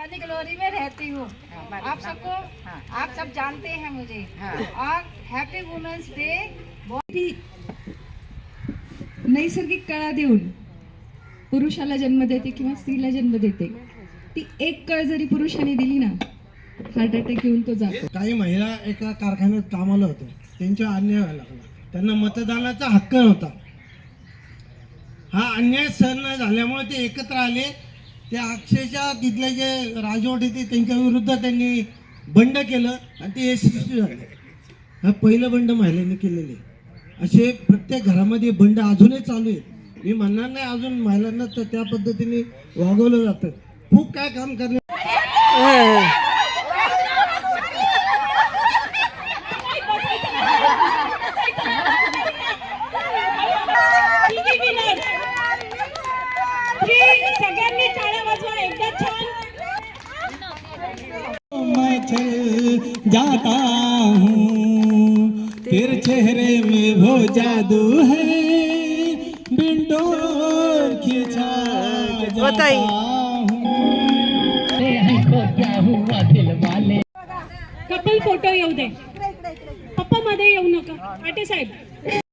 वाली ग्लोरी में रहती हूँ। आप सबको। आप सब जानते हैं मुझे। और हैप्पी वुमेन्स डे नैसर्गिक कळा देऊन पुरुषाला जन्म देते किंवा स्त्रीला जन्म देते. ती एक कळ जरी पुरुषाने दिली ना हार्ट अटॅक येऊन तो जातो. काही महिला एका कारखान्यात कामाला होत्या. त्यांच्यावर अन्याय व्हायला लागला. त्यांना मतदानाचा हक्क नव्हता. हा अन्याय सहन न झाल्यामुळे ते एकत्र आले. ते अक्षरशः तिथले जे राजवट होते त्यांच्या विरुद्ध त्यांनी बंड केलं आणि ते यशस्वी झाले. हा पहिलं बंड महिलांनी केलेले. असे प्रत्येक घरामध्ये बंड अजूनही चालू आहेत. मी म्हणणार नाही अजून महिलांना तर त्या पद्धतीने वागवलं जातं. खूप काय काम करणे सगळ्यांनी मैं चल जाता हूँ फिर चेहरे में वो जादू है बिंडो कपल फ़ोटो येऊ दे. पप्पा मध्ये येऊ नका. आटे साहेब.